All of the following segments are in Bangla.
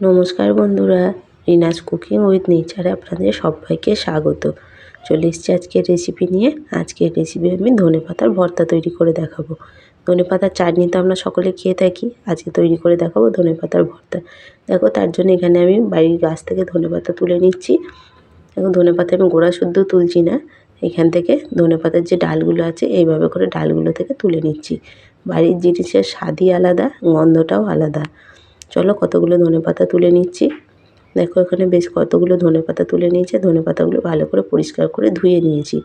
নমস্কার বন্ধুরা, রিনাজ কুকিং উইথ নেচারে আপনাদের সবাইকে স্বাগত। চলে এসেছি আজকের রেসিপি নিয়ে। আজকের রেসিপি আমি ধনে পাতার ভর্তা তৈরি করে দেখাবো। ধনে পাতার চাটনি তো আমরা সকলে খেয়ে থাকি, আজকে তৈরি করে দেখাবো ধনে পাতার ভর্তা। দেখো, তার জন্য এখানে আমি বাড়ির গাছ থেকে ধনে পাতা তুলে নিচ্ছি। দেখো, ধনে পাতা আমি গোড়া শুদ্ধ তুলছি না। এখান থেকে ধনে পাতার যে ডালগুলো আছে, এইভাবে করে ডালগুলো থেকে তুলে নিচ্ছি। বাড়ির জিনিসের স্বাদই আলাদা, গন্ধটাও আলাদা। চলো কতগুলো ধনে পাতা তুলে নিচ্ছি। দেখো এখানে বেশ কতগুলো ধনে পাতা তুলে নিয়েছে। ধনে পাতাগুলো ভালো করে পরিষ্কার করে ধুয়ে নিয়েছি।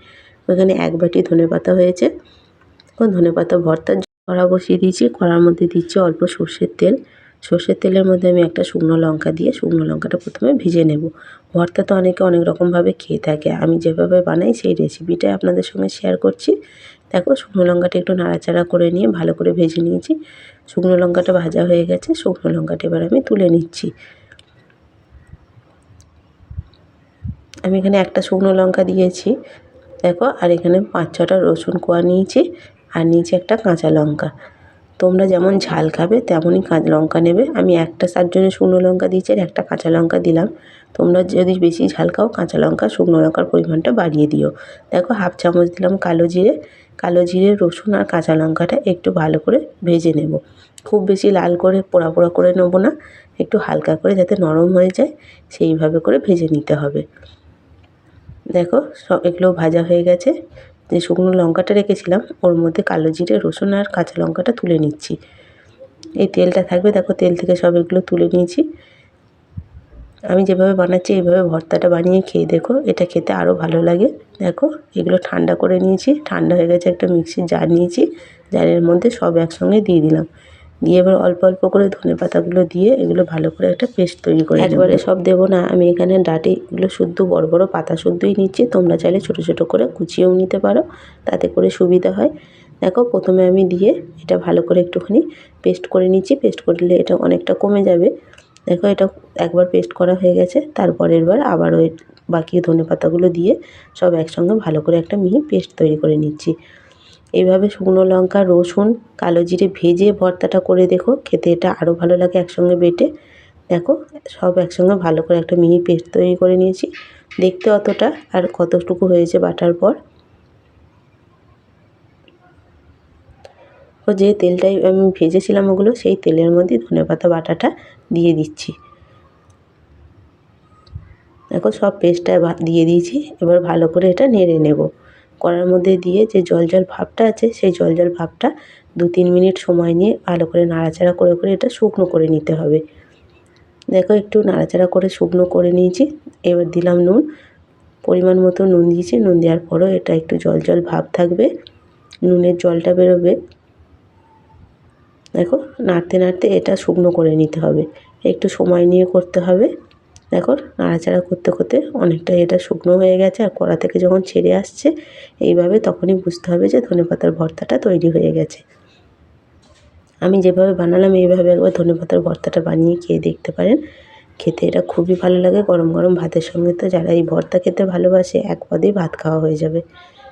ওখানে এক বাটি ধনে পাতা হয়েছে। ও ধনে পাতা ভর্তার কড়া বসিয়ে দিয়েছি। কড়ার মধ্যে দিচ্ছি অল্প সর্ষের তেল। সর্ষের তেলের মধ্যে আমি একটা শুকনো লঙ্কা দিয়ে শুকনো লঙ্কাটা প্রথমে ভেজে নেব। ভর্তা তো অনেকে অনেক রকমভাবে খেয়ে থাকে। আমি যেভাবে বানাই সেই রেসিপিটাই আপনাদের সঙ্গে শেয়ার করছি। দেখো শুকনো লঙ্কাটা একটু নাড়াচাড়া করে নিয়ে ভালো করে ভেজে নিয়েছি। শুকনো লঙ্কাটা ভাজা হয়ে গেছে, শুকনো লঙ্কাটা এবার আমি তুলে নিচ্ছি। আমি এখানে একটা শুকনো লঙ্কা দিয়েছি, দেখো, আর এখানে পাঁচ ছটা রসুন কোয়া নিয়েছি, আর নিয়েছি একটা কাঁচা লঙ্কা। তোমরা যেমন ঝাল খাবে, তেমনই কাঁচা লঙ্কা নেবে। আমি একটা তার জন্য শুকনো লঙ্কা দিয়েছি, আর একটা কাঁচা লঙ্কা দিলাম। তোমরা যদি বেশি ঝাল খাও, কাঁচা লঙ্কা, শুকনো লঙ্কার পরিমাণটা বাড়িয়ে দিও। দেখো, হাফ চামচ দিলাম কালো জিরে। কালো জিরে, রসুন আর কাঁচা লঙ্কাটা একটু ভালো করে ভেজে নেব। খুব বেশি লাল করে, পোড়া পোড়া করে নেব না। একটু হালকা করে যাতে নরম হয়ে যায়, সেইভাবে করে ভেজে নিতে হবে। দেখো, সব এগুলো ভাজা হয়ে গেছে। যে শুকনো লঙ্কাটা রেখেছিলাম, ওর মধ্যে কালো জিরে, রসুন আর কাঁচা লঙ্কাটা তুলে নিচ্ছি। এই তেলটা থাকবে, দেখো, তেল থেকে সব এগুলো তুলে নিয়েছি। আমি যেভাবে বানাচ্ছি, এইভাবে ভর্তাটা বানিয়ে খেয়ে দেখো, এটা খেতে আরও ভালো লাগে। দেখো, এগুলো ঠান্ডা করে নিয়েছি, ঠান্ডা হয়ে গেছে একটা মিক্সির জার নিয়েছি, জারের মধ্যে সব একসঙ্গে দিয়ে দিলাম। দিয়ে এবার অল্প অল্প করে ধনে পাতাগুলো দিয়ে এগুলো ভালো করে একটা পেস্ট তৈরি করে একবারে সব দেবো না, আমি এখানে ডাটিগুলো শুদ্ধ, বড় বড় পাতা শুদ্ধই নিচ্ছি, তোমরা চাইলে ছোট ছোট করে কুচিয়েও নিতে পারো, তাতে করে সুবিধা হয়। দেখো, প্রথমে আমি দিয়ে এটা ভালো করে একটুখানি পেস্ট করে নিচ্ছি, পেস্ট করলে এটা অনেকটা কমে যাবে। দেখো এটা একবার পেস্ট করা হয়ে গেছে, তারপরের বার আবার ওই বাকি ধনে পাতাগুলো দিয়ে সব একসঙ্গে ভালো করে একটা মিহি পেস্ট তৈরি করে নিচ্ছি। এইভাবে শুকনো লঙ্কা, রসুন, কালো জিরে ভেজে ভর্তাটা করে দেখো, খেতে এটা আরও ভালো লাগে একসঙ্গে বেটে। দেখো, সব একসঙ্গে ভালো করে একটা মিহি পেস্ট তৈরি করে নিয়েছি। দেখতে অতটা আর কতটুকু হয়েছে বাটার পর। ও যে তেলটাই আমি ভেজেছিলাম ওগুলো, সেই তেলের মধ্যে ধনেপাতা বাটাটা দিয়ে দিচ্ছি। দেখো সব পেস্টটা দিয়ে দিয়েছি, এবার ভালো করে এটা নেড়ে নেব। কড়ার মধ্যে দিয়ে যে জল জল ভাবটা আছে, সেই জল জল ভাবটা দু তিন মিনিট সময় নিয়ে ভালো করে নাড়াচাড়া করে করে এটা শুকনো করে নিতে হবে। দেখো একটু নাড়াচাড়া করে শুকনো করে নিয়েছি, এবার দিলাম নুন। পরিমাণ মতো নুন দিয়েছি, নুন দেওয়ার পরও এটা একটু জল জল ভাব থাকবে। নুনের জলটা বেরোবে। দেখো, নাড়তে নাড়তে এটা শুকনো করে নিতে হবে। একটু সময় নিয়ে করতে হবে। দেখো, নাড়াচাড়া করতে করতে অনেকটা এটা শুকনো হয়ে গেছে আর কড়া থেকে যখন ছেড়ে আসছে, এইভাবে তখনই বুঝতে হবে যে ধনেপাতার ভর্তাটা তৈরি হয়ে গেছে। আমি যেভাবে বানালাম, এইভাবে একবার ধনেপাতার ভর্তাটা বানিয়ে খেয়ে দেখতে পারেন। খেতে এটা খুবই ভালো লাগে। গরম গরম ভাতের সঙ্গে তো যারা এই ভর্তা খেতে ভালোবাসে, এক পদেই ভাত খাওয়া হয়ে যাবে।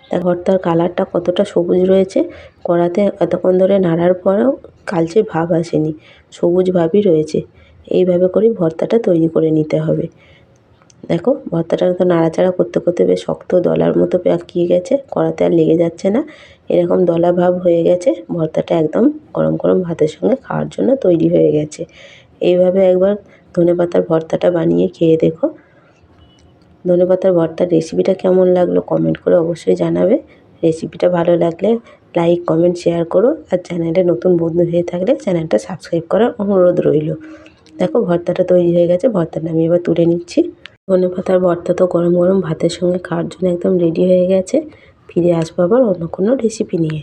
তা ভর্তার কালারটা কতটা সবুজ রয়েছে, কড়াতে এতক্ষণ ধরে নাড়ার পরেও কালচে ভাব আসেনি, সবুজ ভাবই রয়েছে। এইভাবে করেই ভর্তাটা তৈরি করে নিতে হবে। দেখো, ভর্তাটা তো নাড়াচাড়া করতে করতে বেশ শক্ত দলার মতো পাকিয়ে গেছে, কড়াতে আর লেগে যাচ্ছে না। এরকম দলা ভাব হয়ে গেছে, ভর্তাটা একদম গরম গরম ভাতের সঙ্গে খাওয়ার জন্য তৈরি হয়ে গেছে। এইভাবে একবার ধনে পাতার ভর্তাটা বানিয়ে খেয়ে দেখো। ধনে পাতার ভর্তার রেসিপিটা কেমন লাগল কমেন্ট করে অবশ্যই জানাবে। রেসিপিটা ভালো লাগলে লাইক, কমেন্ট, শেয়ার করো আর চ্যানেলে নতুন বন্ধু হয়ে থাকলে চ্যানেলটা সাবস্ক্রাইব করার অনুরোধ রইল। দেখো, ভর্তাটা তৈরি হয়ে গেছে, ভর্তাটা আমি এবার তুলে নিচ্ছি। ধনে পাতার ভর্তা তো গরম গরম ভাতের সঙ্গে খাওয়ার জন্য একদম রেডি হয়ে গেছে। ফিরে আসব আবার অন্য কোনো রেসিপি নিয়ে।